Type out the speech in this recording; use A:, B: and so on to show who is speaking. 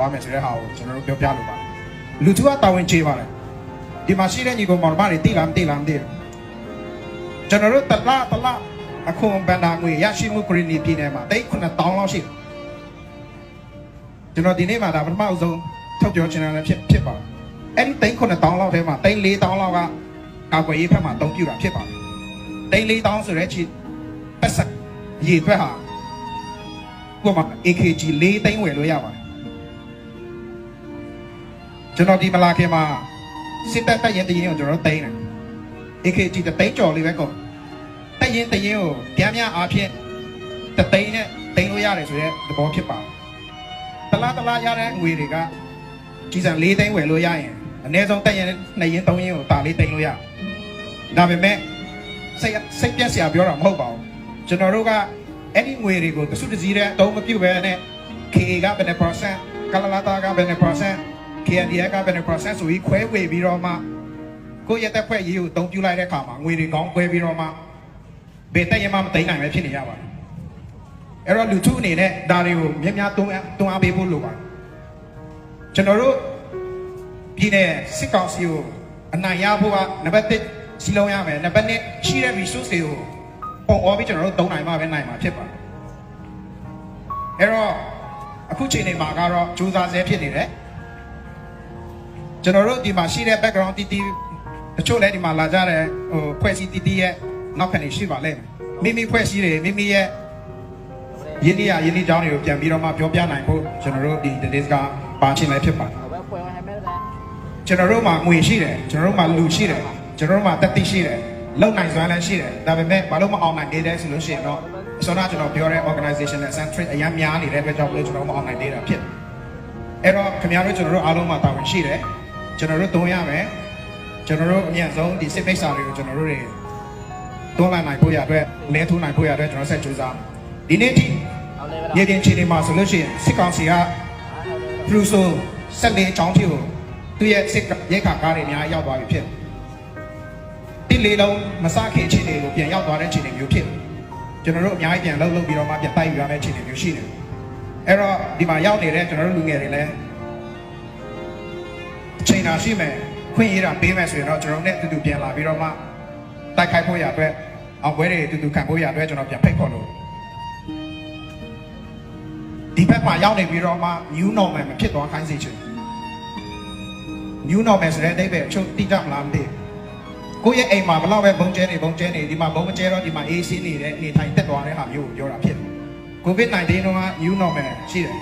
A: သွားမယ်ဆိုတဲ့ဟာကိုကျွန်တော်တို့ပြောပြလိုပါတယ်လူထုကတာဝန်ကျေပါတယ်ဒီမှာရှိတဲ့ညီကောင်မောင်မတွေတိလားမတိလားမသိဘူးကျွန်တော်တို့တလားတလားအခုဘန်ဒါငွေရရှိမှုကရီနီပြည်နယ်မှာတိတ်9000လောက်ရှိတယ်ကျွန်တော်ဒီနေ့မှာဒါပထမအဆုံးထုတ်ပြောချင်တာလည်းဖြစ်ဖြစ်ပါတယ်အဲ့ဒီတိတ်9000လောက်ထဲမှာတိတ်4000လောက်ကကာကွယ်ရေးဘက်မှာအသုံးပြုတာဖြစ်ပါတယ်တိတ်4000ဆိုတဲ့ချီပတ်ဆက်ရေအတွက်ဟာကိုမှ AKG ၄သိန်းဝယ်လို့ရပါတယ် ကျွန်တော်ဒီမလာခင်မှာစစ်တပ်တပ်ရင်တရင်ကိုကျွန်တော်တို့သိမ်းတယ် AKG တသိန်းကျော်လေးပဲကုန်တပ်ရင်တရင်ကိုပြန်များအားဖြင့်တသိန်းနဲ့သိမ်းလို့ရတယ်ဆိုတဲ့သဘောဖြစ်ပါတယ်တလားတလားရတဲ့ငွေတွေကကြီးစံ၄သိန်းဝယ်လို့ရရင်အနည်းဆုံးတပ်ရင်နှစ်ရင်သုံးရင်ကိုတာလေးသိမ်းလို့ရဒါပေမဲ့စိတ်စိတ်ပြက်စရာပြောတာမဟုတ်ပါဘူးကျွန်တော်တို့ကအဲ့ဒီငွေတွေကိုတစုတစည်းတဲ့အတုံးမပြုတ်ပဲနဲ့ KA ကဘယ်နှ percent ကလလာတာကဘယ်နှ percent KNDA ကဘယ်နှ percent ဆိုပြီးခွဲဝေပြီးတော့မှကိုယ့်ရဲ့တက်ဖွဲ့ရေးကိုအတုံးပြုလိုက်တဲ့အခါမှာငွေတွေကောင်းခွဲပြီးတော့မှဘယ်တက်ရမှမသိနိုင်ပဲဖြစ်နေရပါတယ်အဲ့တော့လူထုအနေနဲ့ဒါတွေကိုမြက်များတွန်းတွန်းအားပေးဖို့လိုပါတယ်ကျွန်တော်တို့ပြည်နယ်စစ်ကောင်စီကိုအနိုင်ရဖို့ကနံပါတ်1စီလုံးရမယ်နံပါတ်2ရှိတဲ့ resource တွေကိုပုံအောပြီးကျွန်တော်တို့သုံးနိုင်မှပဲနိုင်မှာဖြစ်ပါတယ်အဲ့တော့အခုချိန်နေမှာကတော့စူးစမ်းဆဲဖြစ်နေတယ် ကျွန်တော်တို့ဒီမှာရှိတဲ့ background တီးတီးတချို့လည်းဒီမှာလာကြတယ်ဟိုဖွဲ့စည်းတီးတီးရဲ့နောက်ခံနေရှိပါလိမ့်မယ်မိမိဖွဲ့စည်းတွေမိမိရဲ့ယင်းဒီယာယင်းဒီကြောင်းတွေကိုပြန်ပြီးတော့မှပြောပြနိုင်ဖို့ကျွန်တော်တို့ဒီ today's ကပါချင်လည်းဖြစ်ပါတယ်ကျွန်တော်တို့မှာငွေရှိတယ်ကျွန်တော်တို့မှာလူရှိတယ်ကျွန်တော်တို့မှာတက်တိရှိတယ်လုံနိုင်စွမ်းလည်းရှိတယ်ဒါပေမဲ့ဘာလို့မအောင်နိုင်သေးလဲဆိုလို့ရှိရင်တော့စောနာကျွန်တော်ပြောတဲ့ organization နဲ့ centric အများများနေတဲ့အတွက်ကြောင့်လို့ကျွန်တော်မအောင်နိုင်သေးတာဖြစ်တယ်အဲ့တော့ခင်ဗျားတို့ကျွန်တော်တို့အားလုံးမှာတာဝန်ရှိတယ် ကျွန်တော်တို့သုံးရမယ်ကျွန်တော်တို့အမြင့်ဆုံးဒီစစ်မိတ်ဆာတွေကိုကျွန်တော်တို့တွေသုံးလိုက်နိုင်ဖို့ရအတွက်လဲထိုးနိုင်ဖို့ရအတွက်ကျွန်တော်ဆက်ကြိုးစားဒီနေ့ထိမြေပြင်ခြေနေမှာဆိုလို့ရှိရင်စစ်ကောင်စီကဖရူဆိုဆက်လေးအကြောင်းဖြစ်ကိုသူရဲ့စစ်ရဲခါကားတွေအများရောက်သွားပြီဖြစ်တိလေးလုံးမစခင်ခြေနေကိုပြန်ရောက်သွားတဲ့ခြေနေမျိုးဖြစ်ကျွန်တော်တို့အများကြီးပြန်လှုပ်လှုပ်ပြီးတော့မှပြန်တိုက်ယူရမယ့်ခြေနေမျိုးရှိတယ်အဲ့တော့ဒီမှာရောက်နေတဲ့ကျွန်တော်တို့လူငယ်တွေလည်း ချိန်သာရှိမယ်ခွင့်ရတာပေးမယ်ဆိုရင်တော့ကျွန်တော်တို့နဲ့အတူတူပြန်လာပြီးတော့မှတိုက်ခိုက်ဖို့ရအတွက်အောင်ပွဲတွေအတူတူခံဖို့ရအတွက်ကျွန်တော်ပြန်ဖိတ်ခေါ်လို့ဒီဘက်မှာရောက်နေပြီးတော့မှ new normal မဖြစ်သွားခိုင်းစေချင် new normal ဆိုတဲ့အဓိပ္ပာယ်အချုပ်တိကျမလားမသိဘူးကိုယ့်ရဲ့အိမ်မှာဘလောက်ပဲဘုံကျဲနေဘုံကျဲနေဒီမှာဘုံမကျဲတော့ဒီမှာ AC နေတဲ့အနေထိုင်တက်သွားတဲ့ဟာမျိုးကိုပြောတာဖြစ်တယ် COVID-19 တော့က new normal ရှိတယ်